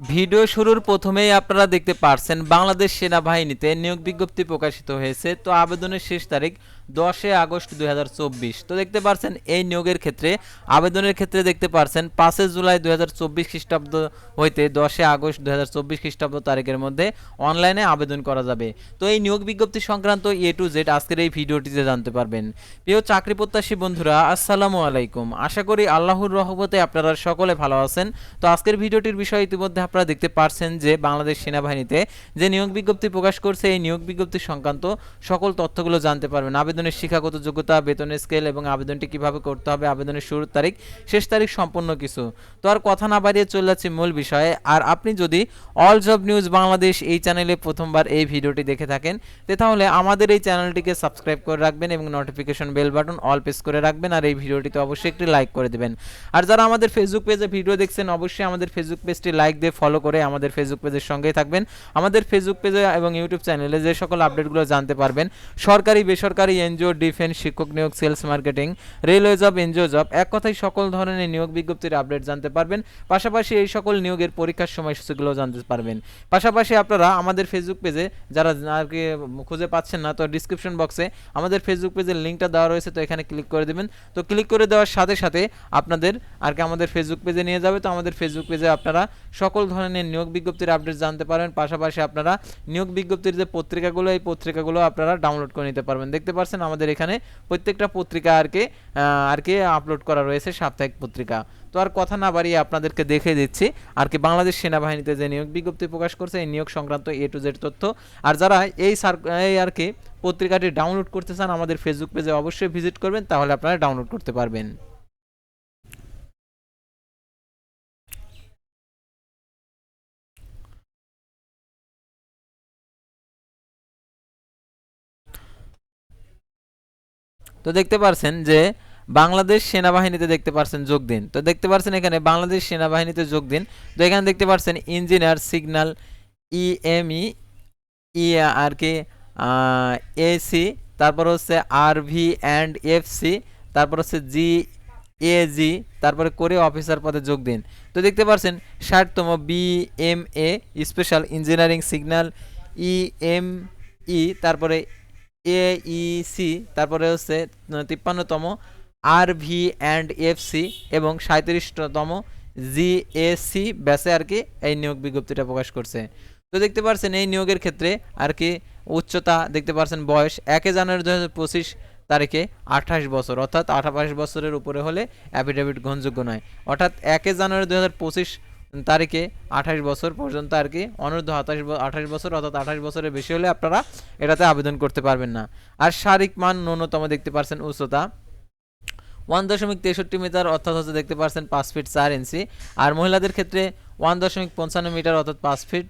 Video শুরুর প্রথমেই আপনারা দেখতে পারছেন, বাংলাদেশ সেনাবাহিনীতে নিয়োগ বিজ্ঞপ্তি প্রকাশিত হয়েছে। তো আবেদনের শেষ তারিখ দশে আগস্ট দুই হাজার চব্বিশ। তো দেখতে পারছেন, এই নিয়োগের ক্ষেত্রে, আবেদনের ক্ষেত্রে দেখতে পারছেন, পাঁচে জুলাই দু হাজার চব্বিশ খ্রিস্টাব্দ হইতে দশে আগস্ট দুই হাজার চব্বিশ খ্রিস্টাব্দ তারিখের মধ্যে অনলাইনে আবেদন করা যাবে। তো এই নিয়োগ বিজ্ঞপ্তি সংক্রান্ত এ টু জেড আজকের এই ভিডিওটিতে জানতে পারবেন। প্রিয় চাকরি প্রত্যাশী বন্ধুরা, আসসালামু আলাইকুম। আশা করি আল্লাহর রহমতে আপনারা সকলে ভালো আছেন। তো আজকের ভিডিওটির বিষয় ইতিমধ্যে আপনারা দেখতে পারছেন যে, বাংলাদেশ সেনাবাহিনীতে যে নিয়োগ বিজ্ঞপ্তি প্রকাশ করছে, এই নিয়োগ বিজ্ঞপ্তি সংক্রান্ত সকল তথ্যগুলো জানতে পারবেন। আবেদনের শিক্ষাগত যোগ্যতা, বেতনের স্কেল এবং আবেদনটি কীভাবে করতে হবে, আবেদনের শুরুর তারিখ, শেষ তারিখ সম্পূর্ণ কিছু। তো আর কথা না বাড়িয়ে চলে যাচ্ছে মূল বিষয়ে। আর আপনি যদি অল জব নিউজ বাংলাদেশ এই চ্যানেলে প্রথমবার এই ভিডিওটি দেখে থাকেন, তে তাহলে আমাদের এই চ্যানেলটিকে সাবস্ক্রাইব করে রাখবেন এবং notification bell button all press করে রাখবেন। আর এই ভিডিওটিতে অবশ্যই একটি লাইক করে দেবেন। আর যারা আমাদের ফেসবুক পেজে ভিডিও দেখছেন, অবশ্যই আমাদের ফেসবুক পেজটি লাইক দিয়ে ফলো করে আমাদের ফেসবুক পেজের সঙ্গেই থাকবেন। আমাদের ফেসবুক পেজে এবং ইউটিউব চ্যানেলে যে সকল আপডেটগুলো জানতে পারবেন, সরকারি, বেসরকারি এনজিও, ডিফেন্স, শিক্ষক নিয়োগ, sales marketing, railway job, NGO job, এক কথায় সকল ধরনের নিয়োগ বিজ্ঞপ্তির আপডেট জানতে পারবেন। পাশাপাশি এই সকল নিয়োগের পরীক্ষার সময়সূচিগুলো জানতে পারবেন। পাশাপাশি আপনারা আমাদের ফেসবুক পেজে যারা আর কি খুঁজে পাচ্ছেন না, তো ডিসক্রিপশন বক্সে আমাদের ফেসবুক পেজের লিঙ্কটা দেওয়া রয়েছে, তো এখানে ক্লিক করে দেবেন। তো ক্লিক করে দেওয়ার সাথে সাথে আপনাদের আর কি আমাদের ফেসবুক পেজে নিয়ে যাবে। তো আমাদের ফেসবুক পেজে আপনারা সকল ধরনের নিয়োগ বিজ্ঞপ্তির আপডেট জানতে পারবেন পাশাপাশি আপনারা নিয়োগ বিজ্ঞপ্তির যে পত্রিকাগুলো, এই পত্রিকাগুলো আপনারা ডাউনলোড করে নিতে পারবেন। দেখতে পাচ্ছেন আমাদের এখানে প্রত্যেকটা পত্রিকা আর কি আর কি আপলোড করা রয়েছে, সাপ্তাহিক পত্রিকা। তো আর কথা না বাড়িয়ে আপনাদেরকে দেখে দিচ্ছি, আর কি বাংলাদেশ সেনাবাহিনীতে যে নিয়োগ বিজ্ঞপ্তি প্রকাশ করছে, এই নিয়োগ সংক্রান্ত এ টু জেড তথ্য। আর যারা এই সার, এই আর কি পত্রিকাটি ডাউনলোড করতে চান, আমাদের ফেসবুক পেজে অবশ্যই ভিজিট করবেন, তাহলে আপনারা ডাউনলোড করতে পারবেন। তো দেখতে পারছেন যে বাংলাদেশ সেনাবাহিনীতে দেখতে পারছেন যোগ দিন। তো দেখতে পারছেন এখানে বাংলাদেশ সেনাবাহিনীতে যোগ দিন। তো এখানে দেখতে পারছেন ইঞ্জিনিয়ার সিগন্যাল ইএমই ই আর কি এসি, তারপর হচ্ছে আর ভি অ্যান্ড এফ সি তারপর হচ্ছে জি এ জি তারপরে করে অফিসার পদে যোগ দিন। তো দেখতে পারছেন ষাটতম B M A special engineering signal E M E তারপরে এইসি তারপরে হচ্ছে তিপ্পান্নতম R V and F C এবং সাঁত্রিশতম জিএসসি ব্যাসে আর কি এই নিয়োগ বিজ্ঞপ্তিটা প্রকাশ করছে। তো দেখতে পারছেন এই নিয়োগের ক্ষেত্রে আর কি উচ্চতা, দেখতে পারছেন বয়স একে জানুয়ারি দু হাজার পঁচিশ তারিখে আঠাশ বছর, অর্থাৎ আঠাশ বছরের উপরে হলে অ্যাফিডেভিট গ্রহণযোগ্য নয়। অর্থাৎ একে জানুয়ারি দু হাজার পঁচিশ তারিখে আঠাশ বছর পর্যন্ত আর কি, অনূর্ধ্ব আঠাশ আঠাশ বছর অর্থাৎ আঠাশ বছরের বেশি হলে আপনারা এটাতে আবেদন করতে পারবেন না। আর শারীরিক মান ন্যূনতম দেখতে পারছেন উচ্চতা ওয়ান দশমিক তেষট্টি মিটার, অর্থাৎ হচ্ছে দেখতে পারছেন পাঁচ ফিট চার ইঞ্চি। আর মহিলাদের ক্ষেত্রে ওয়ান দশমিক পঞ্চান্ন মিটার, অর্থাৎ পাঁচ ফিট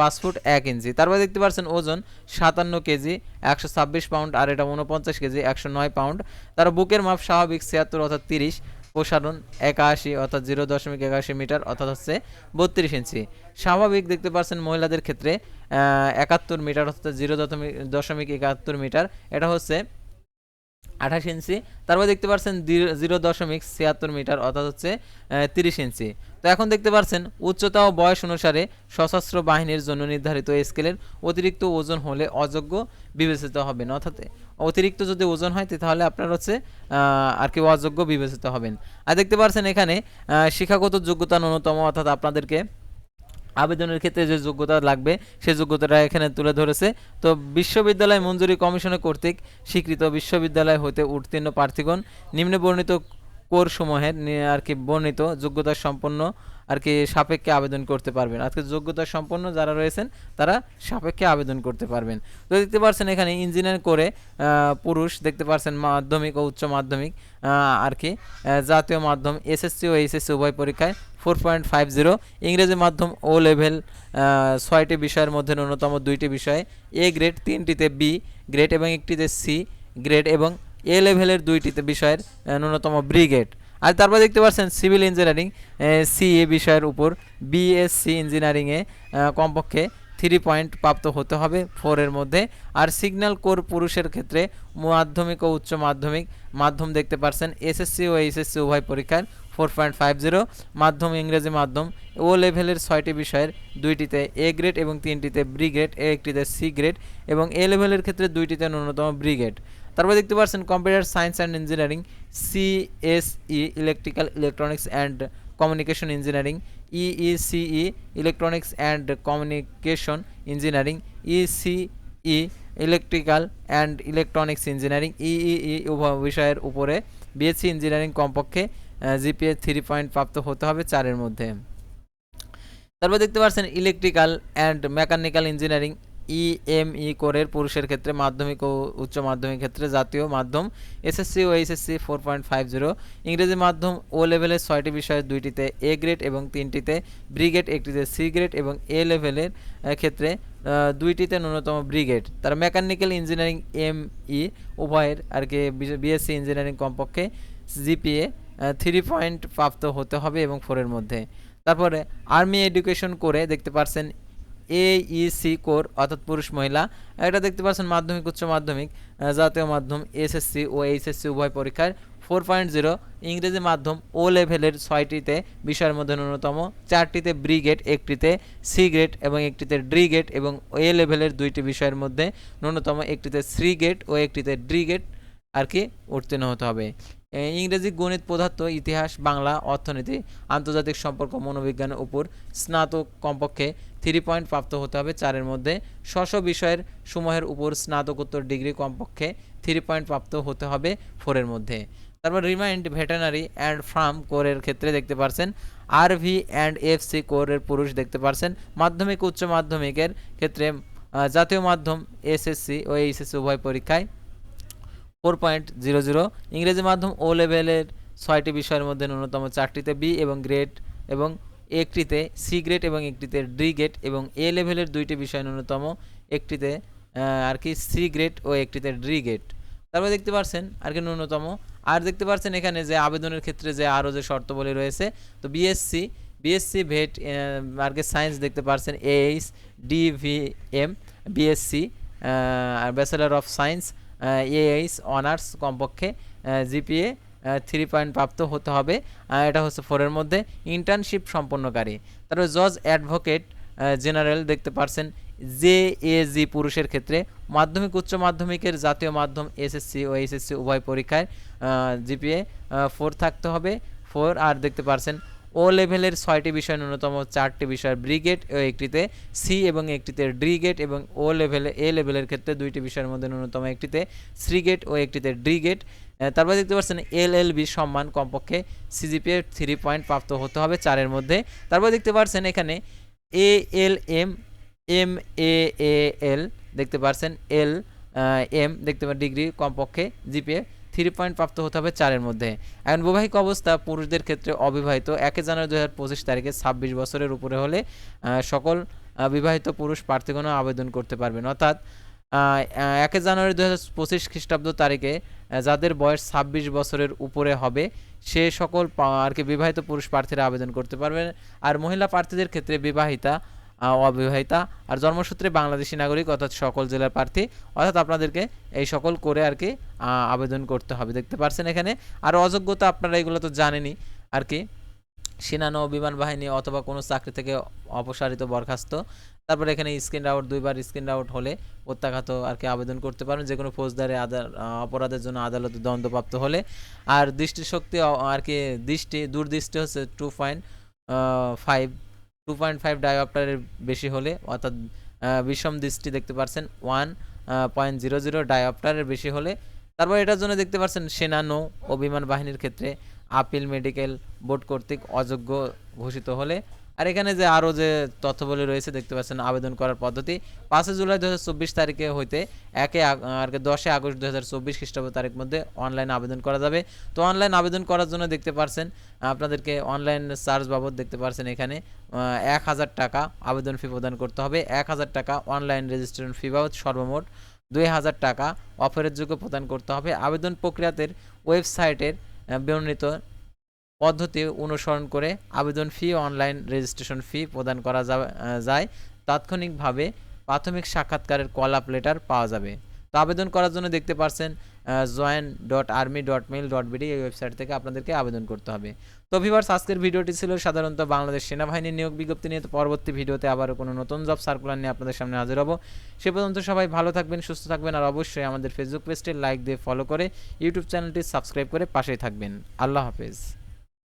পাঁচ ফুট এক ইঞ্চি। তারপরে দেখতে পাচ্ছেন ওজন সাতান্ন কেজি, একশো ছাব্বিশ পাউন্ড, আর এটা উনপঞ্চাশ কেজি, একশো নয় পাউন্ড। তার বুকের মাপ স্বাভাবিক ছিয়াত্তর, অর্থাৎ তিরিশ। প্রসারণ একাশি অর্থাৎ জিরো দশমিক একাশি মিটার অর্থাৎ হচ্ছে বত্রিশ ইঞ্চি। স্বাভাবিক দেখতে পাচ্ছেন মহিলাদের ক্ষেত্রে একাত্তর মিটার অর্থাৎ জিরো দশমিক দশমিক একাত্তর মিটার। এটা হচ্ছে আঠাশ ইঞ্চি, তারপর দেখতে পাচ্ছেন জিরো দশমিক ছিয়াত্তর মিটার, অর্থাৎ হচ্ছে তিরিশ ইঞ্চি। তো এখন দেখতে পাচ্ছেন উচ্চতা ও বয়স অনুসারে সশস্ত্র বাহিনীর জন্য নির্ধারিত স্কেলের অতিরিক্ত ওজন হলে অযোগ্য বিবেচিত হবেন। অর্থাৎ, অতিরিক্ত যদি ওজন হয় তাহলে আপনার হচ্ছে আর কি অযোগ্য বিবেচিত হবেন। আর দেখতে পাচ্ছেন এখানে শিক্ষাগত যোগ্যতা ন্যূনতম, অর্থাৎ আপনাদেরকে আবেদনের ক্ষেত্রে যে যোগ্যতা লাগবে সেই যোগ্যতাটা এখানে তুলে ধরেছে। তো বিশ্ববিদ্যালয় মঞ্জুরি কমিশনের কর্তৃক স্বীকৃত বিশ্ববিদ্যালয় হতে উত্তীর্ণ প্রার্থীগণ নিম্নে বর্ণিত কোর সমূহের নি- আর কি বর্ণিত যোগ্যতা সম্পন্ন আর কি সাপেক্ষে আবেদন করতে পারবেন। আজকে যোগ্যতা সম্পন্ন যারা রয়েছেন, তারা সাপেক্ষে আবেদন করতে পারবেন। তো দেখতে পাচ্ছেন এখানে ইঞ্জিনিয়ার করে পুরুষ, দেখতে পাচ্ছেন মাধ্যমিক ও উচ্চ মাধ্যমিক আর কি জাতীয় মাধ্যম, এসএসসি ও এইচএসসি উভয় পরীক্ষায় ফোর পয়েন্ট ফাইভ জিরো ইংরেজি মাধ্যম ও লেভেল ছয়টি বিষয়ের মধ্যে ন্যূনতম দুইটি বিষয়ে, এ গ্রেড তিনটিতে বি গ্রেড এবং একটিতে সি গ্রেড এবং এ লেভেলের দুইটিতে বিষয়ের ন্যূনতম ব্রি গ্রেড আর তারপর দেখতে পাচ্ছেন সিভিল ইঞ্জিনিয়ারিং সি এ বিষয়ের উপর বিএসসি ইঞ্জিনিয়ারিংয়ে কমপক্ষে থ্রি পয়েন্ট প্রাপ্ত হতে হবে ফোরের মধ্যে। আর সিগন্যাল কোর পুরুষের ক্ষেত্রে মাধ্যমিক ও উচ্চ মাধ্যমিক, মাধ্যম দেখতে পাচ্ছেন এসএসসি ও এইচএসসি উভয় পরীক্ষার ফোর পয়েন্ট ফাইভ জিরো মাধ্যম ইংরেজি মাধ্যম, ও লেভেলের ছয়টি বিষয়ের দুইটিতে এ গ্রেড এবং তিনটিতে বি গ্রেড একটিতে সি গ্রেড এবং এ লেভেলের ক্ষেত্রে দুইটিতে ন্যূনতম বি গ্রেড তারপর দেখতে পাচ্ছেন computer science and engineering CSE electrical electronics and communication engineering EECE electronics and communication engineering ECE electrical and electronics engineering EEE উভয় বিষয়ের উপরে বিএসসি ইঞ্জিনিয়ারিং কমপক্ষে জিপিএ থ্রি পয়েন্ট প্রাপ্ত হতে হবে চারের মধ্যে। তারপর দেখতে পাচ্ছেন electrical and mechanical engineering EME কোরের পুরুষের ক্ষেত্রে মাধ্যমিক ও উচ্চ মাধ্যমিক ক্ষেত্রে জাতীয় মাধ্যম এসএসসি ও HSC four point five zero ইংরেজি মাধ্যম ও লেভেলের ছয়টি বিষয়ের দুইটিতে এ গ্রেড এবং তিনটিতে ব্রিগেড একটিতে সি গ্রেড এবং এ লেভেলের ক্ষেত্রে দুইটিতে ন্যূনতম ব্রিগেড তার মেকানিক্যাল ইঞ্জিনিয়ারিং এম ই উভয়ের আর কি বিএসসি ইঞ্জিনিয়ারিং কমপক্ষে জিপিএ থ্রি পয়েন্ট প্রাপ্ত হতে হবে এবং ফোরের মধ্যে। তারপরে আর্মি এডুকেশন করে দেখতে পারছেন এইসি কোর অর্থাৎ পুরুষ মহিলা। এটা দেখতে পাচ্ছেন মাধ্যমিক উচ্চ মাধ্যমিক জাতীয় মাধ্যম এসএসসি ও এইচএসসি উভয় পরীক্ষায় ফোর পয়েন্ট জিরো ইংরেজি মাধ্যম ও লেভেলের ছয়টিতে বিষয়ের মধ্যে ন্যূনতম চারটিতে ব্রিগেড একটিতে সি গ্রেড এবং একটিতে ড্রি গেট এবং এ লেভেলের দুইটি বিষয়ের মধ্যে ন্যূনতম একটিতে সি গেট ও একটিতে ড্রি গেট আর কি উত্তীর্ণ হতে হবে। এ, ইংরেজি গণিত পদার্থ ইতিহাস বাংলা অর্থনীতি আন্তর্জাতিক সম্পর্ক মনোবিজ্ঞানের উপর স্নাতক কমপক্ষে থ্রি পয়েন্ট প্রাপ্ত হতে হবে চারের মধ্যে। স্ব বিষয়ের সমূহের উপর স্নাতকোত্তর ডিগ্রি কমপক্ষে থ্রি পয়েন্ট প্রাপ্ত হতে হবে ফোরের মধ্যে। তারপর রিমাইন্ড ভেটেনারি অ্যান্ড ফার্ম কোরের ক্ষেত্রে দেখতে পারছেন, আরভি অ্যান্ড এফসি কোরের পুরুষ দেখতে পারছেন। মাধ্যমিক, উচ্চ মাধ্যমিকের ক্ষেত্রে জাতীয় মাধ্যম এসএসসি ও এইচএসসি উভয় পরীক্ষায় ফোর পয়েন্ট জিরো জিরো। ইংরেজি মাধ্যম ও লেভেলের ছয়টি বিষয়ের মধ্যে ন্যূনতম চারটিতে বি এবং গ্রেড এবং একটিতে সি গ্রেড এবং একটিতে ডি গ্রেড এবং এ লেভেলের দুইটি বিষয় ন্যূনতম, একটিতে আর কি সি গ্রেড ও একটিতে ডি গ্রেড। তারপরে দেখতে পাচ্ছেন আর কি ন্যূনতম। আর দেখতে পাচ্ছেন এখানে যে আবেদনের ক্ষেত্রে যে আরও যে শর্তাবলী রয়েছে, তো বিএসসি বিএসসি ভেট আর কি সায়েন্স দেখতে পাচ্ছেন H DVM BSc bachelor of science AH honours কমপক্ষে জিপিএ থ্রি পয়েন্ট প্রাপ্ত হতে হবে। এটা হচ্ছে ফোরের মধ্যে। ইন্টার্নশিপ সম্পন্নকারী। তারপরে জজ অ্যাডভোকেট জেনারেল দেখতে পারছেন। জে এ জি পুরুষের ক্ষেত্রে মাধ্যমিক, উচ্চ মাধ্যমিকের জাতীয় মাধ্যম এসএসসি ও এইচএসসি উভয় পরীক্ষায় জিপিএ ফোর থাকতে হবে। ফোর আর দেখতে পারছেন ও লেভেলের ছয়টি বিষয়, ন্যূনতম চারটি বিষয় ব্রিগেড ও একটিতে সি এবং একটিতে ড্রিগেট এবং ও লেভেলে এ লেভেলের ক্ষেত্রে দুইটি বিষয়ের মধ্যে ন্যূনতম একটিতে শ্রীগেট ও একটিতে ড্রিগেট তারপর দেখতে পাচ্ছেন এল এল বি সম্মান কমপক্ষে সিজিপিএ থ্রি পয়েন্ট প্রাপ্ত হতে হবে চারের মধ্যে। তারপর দেখতে পাচ্ছেন এখানে এ এল এম এম এ এল, দেখতে পাচ্ছেন এল এম, দেখতে পাচ্ছেন ডিগ্রি কমপক্ষে জিপিএ থ্রি পয়েন্ট প্রাপ্ত হতে হবে চারের মধ্যে। এখন বৈবাহিক অবস্থা পুরুষদের ক্ষেত্রে অবিবাহিত। একে জানুয়ারি দু হাজার পঁচিশ তারিখে ছাব্বিশ বছরের উপরে হলে সকল বিবাহিত পুরুষ প্রার্থীগণও আবেদন করতে পারবেন। অর্থাৎ একে জানুয়ারি দু হাজার পঁচিশ খ্রিস্টাব্দ তারিখে যাদের বয়স ছাব্বিশ বছরের উপরে হবে, সে সকল আর কি বিবাহিত পুরুষ প্রার্থীরা আবেদন করতে পারবেন। আর মহিলা প্রার্থীদের ক্ষেত্রে বিবাহিতা অবিবাহিতা, আর জন্মসূত্রে বাংলাদেশি নাগরিক অর্থাৎ সকল জেলার প্রার্থী, অর্থাৎ আপনাদেরকে এই সকল করে আর কি আবেদন করতে হবে। দেখতে পারছেন এখানে? আর অযোগ্যতা আপনারা এগুলো তো জানেনই, আর কি। সেনা নৌ বিমান বাহিনী অথবা কোনো চাকরি থেকে অপসারিত বরখাস্ত। তারপরে এখানে স্ক্রিন আউট দুইবার স্ক্রিন আউট হলে প্রত্যাঘাত আর কি আবেদন করতে পারেন যে কোনো ফৌজদারি অপরাধের জন্য আদালতে দণ্ডপ্রাপ্ত হলে। আর দৃষ্টিশক্তি আর কি দৃষ্টি, দূরদৃষ্টি হচ্ছে two point five two point five ডায়োপ্টারের বেশি হলে, অর্থাৎ বিষম দৃষ্টি দেখতে পাচ্ছেন ওয়ান পয়েন্ট জিরো জিরো ডায়োপ্টারের বেশি হলে। তারপর এটার জন্য দেখতে পাচ্ছেন সেনা নৌ ও বিমান বাহিনীর ক্ষেত্রে আপিল মেডিকেল বোর্ড কর্তৃক অযোগ্য ঘোষিত হলে। আর এখানে যে আরও যে তথ্যবলী রয়েছে, দেখতে পাচ্ছেন আবেদন করার পদ্ধতি। পাঁচই জুলাই দু হাজার চব্বিশ তারিখে হইতে একে আর কি দশই আগস্ট দু হাজার চব্বিশ খ্রিস্টাব্দ তারিখ মধ্যে অনলাইন আবেদন করা যাবে। তো অনলাইন আবেদন করার জন্য দেখতে পারছেন, আপনাদেরকে অনলাইন চার্জ বাবদ দেখতে পারছেন এখানে এক হাজার টাকা আবেদন ফি প্রদান করতে হবে। এক হাজার টাকা অনলাইন রেজিস্ট্রেশন ফি বাবদ সর্বমোট দুই হাজার টাকা অফারের যোগ্য প্রদান করতে হবে। আবেদন প্রক্রিয়াতের ওয়েবসাইটের বর্ণিত পদ্ধতি অনুসরণ করে আবেদন ফি, অনলাইন রেজিস্ট্রেশন ফি প্রদান করা যায়। তাৎক্ষণিকভাবে প্রাথমিক সাক্ষাৎকারের কল আপ লেটার পাওয়া যাবে। তো আবেদন করার জন্য দেখতে পারছেন join dot army dot mail dot BD এই ওয়েবসাইট থেকে আপনাদেরকে আবেদন করতে হবে। তো ভিভার্স আজকের ভিডিওটি ছিল সাধারণত বাংলাদেশ সেনাবাহিনীর নিয়োগ বিজ্ঞপ্তি নিয়ে। তো পরবর্তী ভিডিওতে আবারও কোনো নতুন জব সার্কুলার নিয়ে আপনাদের সামনে হাজির হব। সে পর্যন্ত সবাই ভালো থাকবেন, সুস্থ থাকবেন, আর অবশ্যই আমাদের ফেসবুক পেজটি লাইক দিয়ে ফলো করে ইউটিউব চ্যানেলটি সাবস্ক্রাইব করে পাশেই থাকবেন। আল্লাহ হাফেজ।